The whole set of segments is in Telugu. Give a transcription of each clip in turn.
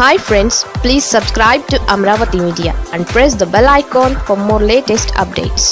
Hi friends please subscribe to Amaravati media and press the bell icon for more latest updates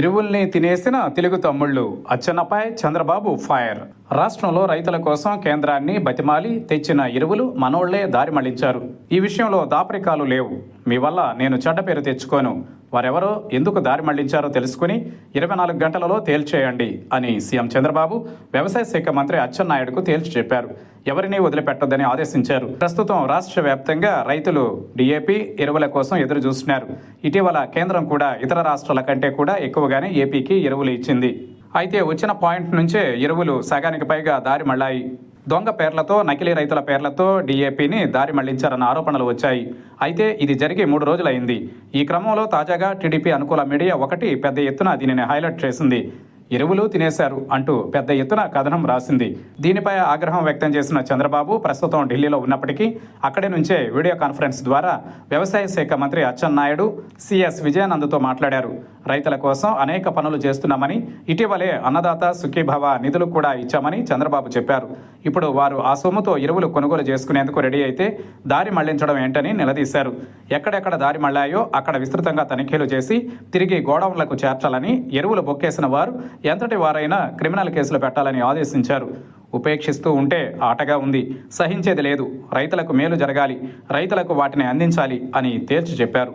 ఎరువుల్ని తినేసిన తెలుగు తమ్ముళ్ళు అచ్చెన్నపై చంద్రబాబు ఫైర్ రాష్ట్రంలో రైతుల కోసం కేంద్రాన్ని బతిమాలి తెచ్చిన ఎరువులు మనోళ్ళే దారి మళ్ళించారు. ఈ విషయంలో దాపరికాలు లేవు. మీ వల్ల నేను చెడ్డ పేరు తెచ్చుకోను. వారెవరో ఎందుకు దారి మళ్ళించారో తెలుసుకుని ఇరవై నాలుగు గంటలలో తేల్చేయండి అని సీఎం చంద్రబాబు వ్యవసాయ శాఖ మంత్రి అచ్చెన్నాయుడుకు తేల్చి చెప్పారు. ఎవరిని వదిలిపెట్టొద్దని ఆదేశించారు. ప్రస్తుతం రాష్ట్ర వ్యాప్తంగా రైతులు డిఏపి ఎరువుల కోసం ఎదురు చూస్తున్నారు. ఇటీవల కేంద్రం కూడా ఇతర రాష్ట్రాల కంటే కూడా ఎక్కువగానే ఏపీకి ఎరువులు ఇచ్చింది. అయితే వచ్చిన పాయింట్ నుంచే ఎరువులు సగానికి పైగా దారి మళ్ళాయి దొంగ పేర్లతో నకిలీ రైతుల పేర్లతో డీఏపీని దారి మళ్ళించారన్న ఆరోపణలు వచ్చాయి. అయితే ఇది జరిగి మూడు రోజులైంది. ఈ క్రమంలో తాజాగా టీడీపీ అనుకూల మీడియా ఒకటి పెద్ద ఎత్తున దీనిని హైలైట్ చేసింది. ఎరువులు తినేశారు అంటూ పెద్ద ఎత్తున కథనం రాసింది. దీనిపై ఆగ్రహం వ్యక్తం చేసిన చంద్రబాబు ప్రస్తుతం ఢిల్లీలో ఉన్నప్పటికీ అక్కడి నుంచే వీడియో కాన్ఫరెన్స్ ద్వారా వ్యవసాయ శాఖ మంత్రి అచ్చెన్నాయుడు సిఎస్ విజయానంద్తో మాట్లాడారు. రైతుల కోసం అనేక పనులు చేస్తున్నామని ఇటీవలే అన్నదాత సుఖీభవ నిధులు కూడా ఇచ్చామని చంద్రబాబు చెప్పారు. ఇప్పుడు వారు ఆ సొమ్ముతో ఎరువులు కొనుగోలు చేసుకునేందుకు రెడీ అయితే దారి మళ్ళించడం ఏంటని నిలదీశారు. ఎక్కడెక్కడ దారి మళ్ళాయో అక్కడ విస్తృతంగా తనిఖీలు చేసి తిరిగి గోడౌన్లకు చేర్చాలని ఎరువులు బొక్కేసిన వారు ఎంతటి వారైనా క్రిమినల్ కేసులు పెట్టాలని ఆదేశించారు. ఉపేక్షిస్తూ ఉంటే ఆటగా ఉంది. సహించేది లేదు. రైతులకు మేలు జరగాలి. రైతులకు వాటిని అందించాలి అని తేల్చి చెప్పారు.